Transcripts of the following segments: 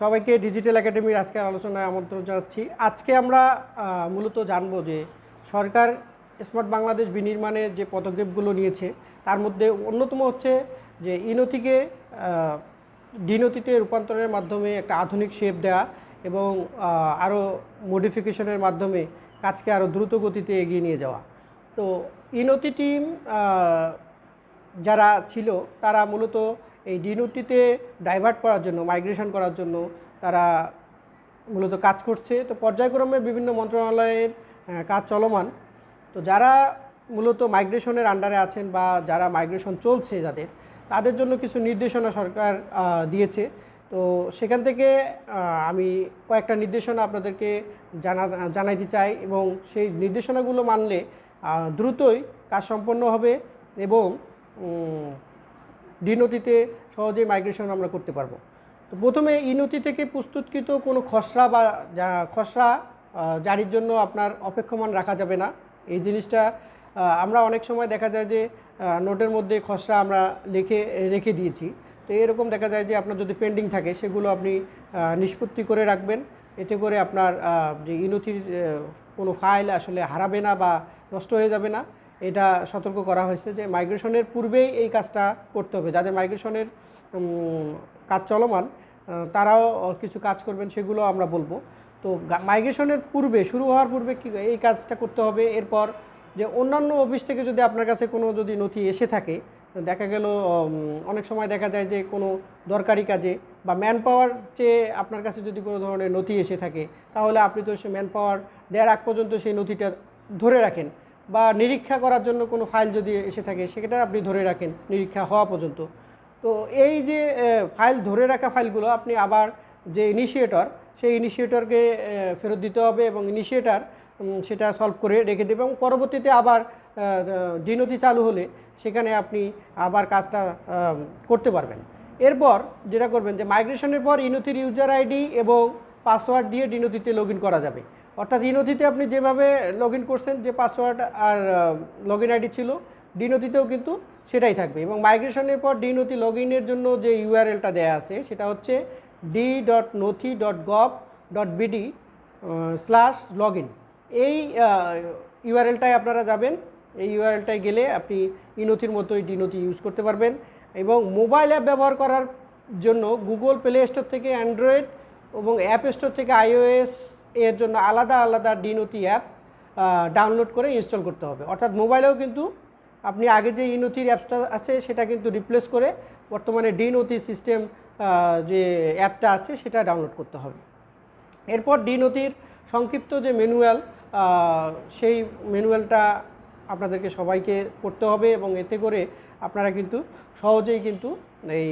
সবাইকে ডিজিটাল একাডেমির আজকের আলোচনায় আমন্ত্রণ জানাচ্ছি। আজকে আমরা মূলত জানব যে সরকার স্মার্ট বাংলাদেশ বিনির্মাণের যে পদক্ষেপগুলো নিয়েছে, তার মধ্যে অন্যতম হচ্ছে যে ইনতিকে ডিনতিতে রূপান্তরের মাধ্যমে একটা আধুনিক শেপ দেওয়া এবং আরও মডিফিকেশনের মাধ্যমে কাজকে আরও দ্রুত গতিতে এগিয়ে নিয়ে যাওয়া। তো ইনতি টিম যারা ছিল, তারা মূলত এই ডিনুটিতে ডাইভার্ট করার জন্য মাইগ্রেশন করার জন্য তারা মূলত কাজ করছে। তো পর্যায়ক্রমে বিভিন্ন মন্ত্রণালয়ের কাজ চলমান। তো যারা মূলত মাইগ্রেশনের আন্ডারে আছেন বা যারা মাইগ্রেশন চলছে যাদের, তাদের জন্য কিছু নির্দেশনা সরকার দিয়েছে। তো সেখান থেকে আমি কয়েকটা নির্দেশনা আপনাদেরকে জানা, জানাইতে চাই এবং সেই নির্দেশনাগুলো মানলে দ্রুতই কাজ সম্পন্ন হবে এবং উম, ডিনতিতে সহজেই মাইগ্রেশন আমরা করতে পারব। তো প্রথমে ইনতি থেকে প্রস্তুতকৃত কোনো খসড়া বা খসড়া জারির জন্য আপনার অপেক্ষমান রাখা যাবে না। এই জিনিসটা আমরা অনেক সময় দেখা যায় যে নোটের মধ্যে খসড়া আমরা লিখে রেখে দিয়েছি। তো এরকম দেখা যায় যে আপনার যদি পেন্ডিং থাকে সেগুলো আপনি নিষ্পত্তি করে রাখবেন। এতে করে আপনার যে ইনথির কোনো ফাইল আসলে হারাবে না বা নষ্ট হয়ে যাবে না। এটা সতর্ক করা হয়েছে যে মাইগ্রেশনের পূর্বেই এই কাজটা করতে হবে। যাদের মাইগ্রেশনের কাজ চলমান তারাও কিছু কাজ করবেন সেগুলো আমরা বলব। তো মাইগ্রেশনের পূর্বে, শুরু হওয়ার পূর্বে কি এই কাজটা করতে হবে? এরপর যে অন্যান্য অফিস থেকে যদি আপনার কাছে কোনো যদি নথি এসে থাকে, দেখা গেল অনেক সময় দেখা যায় যে কোনো দরকারি কাজে বা ম্যান পাওয়ার চেয়ে আপনার কাছে যদি কোনো ধরনের নথি এসে থাকে, তাহলে আপনি তো সে ম্যান পাওয়ার দেওয়ার আগ পর্যন্ত সেই নথিটা ধরে রাখেন। বা নিরীক্ষা করার জন্য কোনো ফাইল যদি এসে থাকে, সেটা আপনি ধরে রাখেন নিরীক্ষা হওয়া পর্যন্ত। তো এই যে ফাইল ধরে রাখা ফাইলগুলো, আপনি আবার যে ইনিশিয়েটর সেই ইনিশিয়েটরকে ফেরত দিতে হবে এবং ইনিশিয়েটর সেটা সলভ করে রেখে দেবে এবং পরবর্তীতে আবার ডিনতি চালু হলে সেখানে আপনি আবার কাজটা করতে পারবেন। এরপর যেটা করবেন যে মাইগ্রেশনের পর ইনতির ইউজার আইডি এবং পাসওয়ার্ড দিয়ে ডিনতিতে লগ করা যাবে। অর্থাৎ ইনতিতে আপনি যেভাবে লগ ইন করছেন, যে পাসওয়ার্ড আর লগ ইন আইডি ছিল ডিনতিতেও কিন্তু সেটাই থাকবে। এবং মাইগ্রেশনের পর ডিনতি লগ ইনের জন্য যে ইউআরএলটা দেয়া আছে, সেটা হচ্ছে D dot Nothi dot gov dot BD slash log in এই ইউআরএলটায় আপনারা যাবেন, এই ইউআরএলটায় গেলে আপনি ইনথির মতোই ডিনথি ইউজ করতে পারবেন। এবং মোবাইল অ্যাপ ব্যবহার করার জন্য গুগল প্লে স্টোর থেকে অ্যান্ড্রয়েড এবং অ্যাপ স্টোর থেকে আইওএস এর জন্য আলাদা আলাদা ডিনথি অ্যাপ ডাউনলোড করে ইনস্টল করতে হবে। অর্থাৎ মোবাইলেও কিন্তু আপনি আগে যে ইনথির অ্যাপসটা আছে, সেটা কিন্তু রিপ্লেস করে বর্তমানে ডিনথি সিস্টেম যে অ্যাপটা আছে, সেটা ডাউনলোড করতে হবে। এরপর ডিনতির সংক্ষিপ্ত যে ম্যানুয়াল সেই ম্যানুয়ালটা আপনাদেরকে সবাইকে পড়তে হবে এবং এতে করে আপনারা কিন্তু সহজেই কিন্তু এই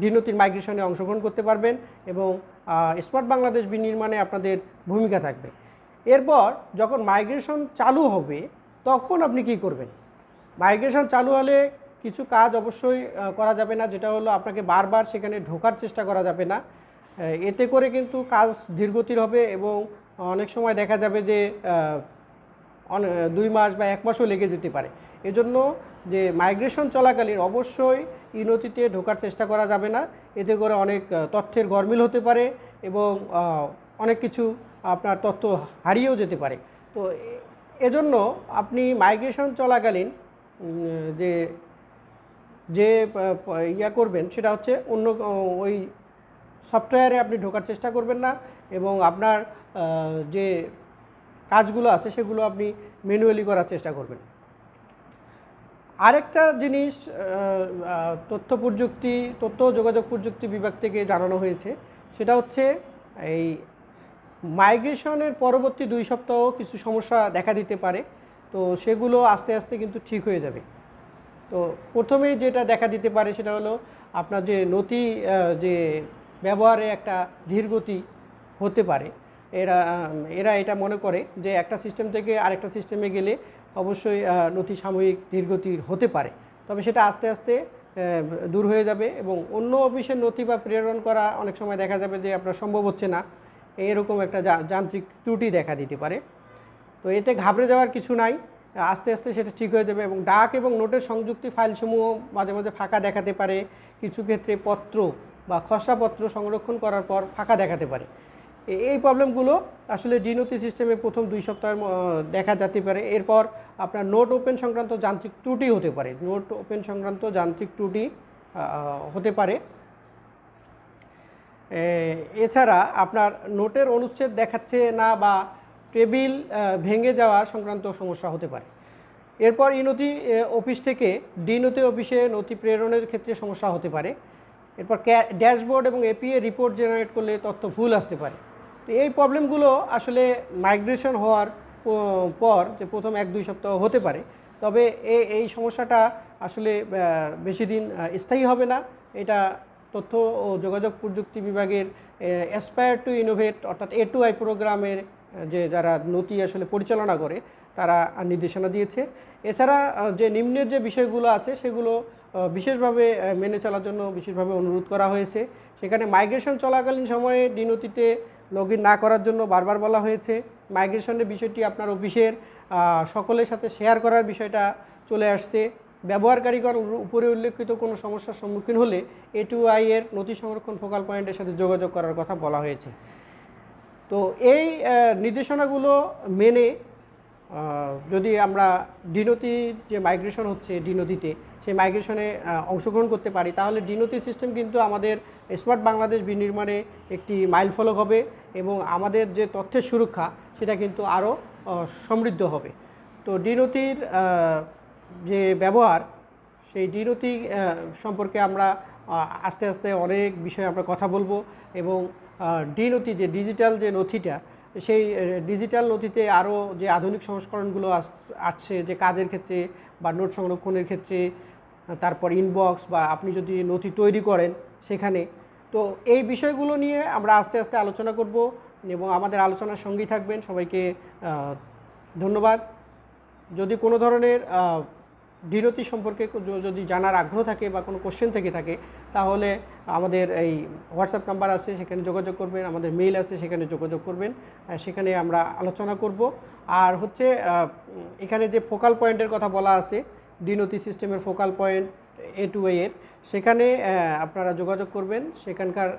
ডিনতির মাইগ্রেশনে অংশগ্রহণ করতে পারবেন এবং স্মার্ট বাংলাদেশ বিনির্মাণে আপনাদের ভূমিকা থাকবে। এরপর যখন মাইগ্রেশন চালু হবে, তখন আপনি কি করবেন? মাইগ্রেশন চালু হলে কিছু কাজ অবশ্যই করা যাবে না, যেটা হলো আপনাকে বারবার সেখানে ঢোকার চেষ্টা করা যাবে না। এতে করে কিন্তু কাজ ধীরগতির হবে এবং অনেক সময় দেখা যাবে যে দুই মাস বা এক মাসও লেগে যেতে পারে। এজন্য যে মাইগ্রেশন চলাকালীন অবশ্যই ইনতিতে ঢোকার চেষ্টা করা যাবে না। এতে করে অনেক তথ্যের গরমিল হতে পারে এবং অনেক কিছু আপনার তথ্য হারিয়েও যেতে পারে। তো এজন্য আপনি মাইগ্রেশন চলাকালীন যে যে ইয়া করবেন সেটা হচ্ছে অন্য ওই সফটওয়্যারে আপনি ঢোকার চেষ্টা করবেন না এবং আপনার যে কাজগুলো আছে সেগুলো আপনি ম্যানুয়ালি করার চেষ্টা করবেন। আরেকটা জিনিস তথ্য প্রযুক্তি, তথ্য যোগাযোগ প্রযুক্তি বিভাগ থেকে জানানো হয়েছে, সেটা হচ্ছে এই মাইগ্রেশনের পরবর্তী দুই সপ্তাহ কিছু সমস্যা দেখা দিতে পারে, তো সেগুলো আস্তে আস্তে কিন্তু ঠিক হয়ে যাবে। তো প্রথমেই যেটা দেখা দিতে পারে সেটা হলো আপনার যে নথি যে ব্যবহারে একটা ধীরগতি হতে পারে এরা এরা এটা মনে করে যে একটা সিস্টেম থেকে আরেকটা সিস্টেমে গেলে অবশ্যই নথি সাময়িক ধীরগতির হতে পারে। তবে সেটা আস্তে আস্তে দূর হয়ে যাবে এবং অন্য অফিসের নথি বা প্রেরণ করা অনেক সময় দেখা যাবে যে আপনার সম্ভব হচ্ছে না। এরকম একটা যান্ত্রিক ত্রুটি দেখা দিতে পারে। তো এতে ঘাবড়ে যাওয়ার কিছু নাই। আস্তে আস্তে সেটা ঠিক হয়ে যাবে এবং ডাক এবং নোটের সংযুক্তি ফাইলসমূহ মাঝে মাঝে ফাঁকা দেখাতে পারে। কিছু ক্ষেত্রে পত্র বা খসড়াপত্র সংরক্ষণ করার পর ফাঁকা দেখাতে পারে। এই প্রবলেমগুলো আসলে ডিনতি সিস্টেমে প্রথম দুই সপ্তাহের দেখা যেতে পারে। এরপর আপনার নোট ওপেন সংক্রান্ত যান্ত্রিক ত্রুটি হতে পারে। নোট ওপেন সংক্রান্ত যান্ত্রিক ত্রুটি হতে পারে। এছাড়া আপনার নোটের অনুচ্ছেদ দেখাচ্ছে না বা টেবিল ভেঙে যাওয়া সংক্রান্ত সমস্যা হতে পারে। এরপর এই নথি অফিস থেকে ডি নথি অফিসে নথি প্রেরণের ক্ষেত্রে সমস্যা হতে পারে। এরপর ড্যাশবোর্ড এবং এপিএ রিপোর্ট জেনারেট করলে তথ্য ভুল আসতে পারে। তো এই প্রবলেমগুলো আসলে মাইগ্রেশন হওয়ার পর যে প্রথম এক দুই সপ্তাহ হতে পারে, তবে এই সমস্যাটা আসলে বেশি দিন স্থায়ী হবে না। এটা তথ্য ও যোগাযোগ প্রযুক্তি বিভাগের অ্যাসপায়ার টু ইনোভেট অর্থাৎ এ টু আই প্রোগ্রামের, যে যারা নথি আসলে পরিচালনা করে, তারা নির্দেশনা দিয়েছে। এছাড়া যে নিম্নের যে বিষয়গুলো আছে, সেগুলো বিশেষভাবে মেনে চলার জন্য বিশেষভাবে অনুরোধ করা হয়েছে। সেখানে মাইগ্রেশন চলাকালীন সময়ে ডিনতিতে লগ না করার জন্য বারবার বলা হয়েছে। মাইগ্রেশনের বিষয়টি আপনার অফিসের সকলের সাথে শেয়ার করার বিষয়টা চলে আসছে। ব্যবহারকারীগণ উপরে উল্লেখিত কোনো সমস্যার সম্মুখীন হলে এ টু আই এর নথি সংরক্ষণ ফোকাল পয়েন্টের সাথে যোগাযোগ করার কথা বলা হয়েছে। তো এই নির্দেশনাগুলো মেনে যদি আমরা ডিনতি যে মাইগ্রেশন হচ্ছে ডিনতিতে সেই মাইগ্রেশনে অংশগ্রহণ করতে পারি, তাহলে ডিনতি সিস্টেম কিন্তু আমাদের স্মার্ট বাংলাদেশ বিনির্মাণে একটি মাইল ফলক হবে এবং আমাদের যে তথ্যের সুরক্ষা, সেটা কিন্তু আরও সমৃদ্ধ হবে। তো ডিনতির যে ব্যবহার, সেই ডিনতি সম্পর্কে আমরা আস্তে আস্তে অনেক বিষয়ে আমরা কথা বলব এবং ডিনতি যে ডিজিটাল যে নথিটা সেই ডিজিটাল নথিতে আরও যে আধুনিক সংস্করণগুলো আস- আসছে যে কাজের ক্ষেত্রে বা নোট সংরক্ষণের ক্ষেত্রে, তারপর ইনবক্স বা আপনি যদি নথি তৈরি করেন সেখানে, তো এই বিষয়গুলো নিয়ে আমরা আস্তে আস্তে আলোচনা করব এবং আমাদের আলোচনার সঙ্গী থাকবেন। সবাইকে ধন্যবাদ। যদি কোনো ধরনের ডিনতি সম্পর্কে যদি জানার আগ্রহ থাকে বা কোনো কোশ্চেন থেকে থাকে, তাহলে আমাদের এই হোয়াটসঅ্যাপ নাম্বার আছে, সেখানে যোগাযোগ করবেন। আমাদের মেইল আছে, সেখানে যোগাযোগ করবেন। সেখানে আমরা আলোচনা করব। আর হচ্ছে এখানে যে ফোকাল পয়েন্টের কথা বলা আছে ডিনতি সিস্টেমের ফোকাল পয়েন্ট এ টু এর, সেখানে আপনারা যোগাযোগ করবেন। সেখানকার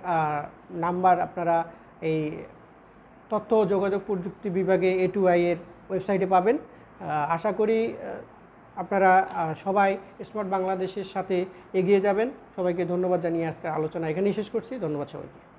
নাম্বার আপনারা এই তথ্য যোগাযোগ প্রযুক্তি বিভাগে এ টু আই এর ওয়েবসাইটে পাবেন। আশা করি আপনারা সবাই স্মার্ট বাংলাদেশের সাথে এগিয়ে যাবেন। সবাইকে ধন্যবাদ জানিয়ে আজকের আলোচনা এখানেই শেষ করছি। ধন্যবাদ সবাইকে।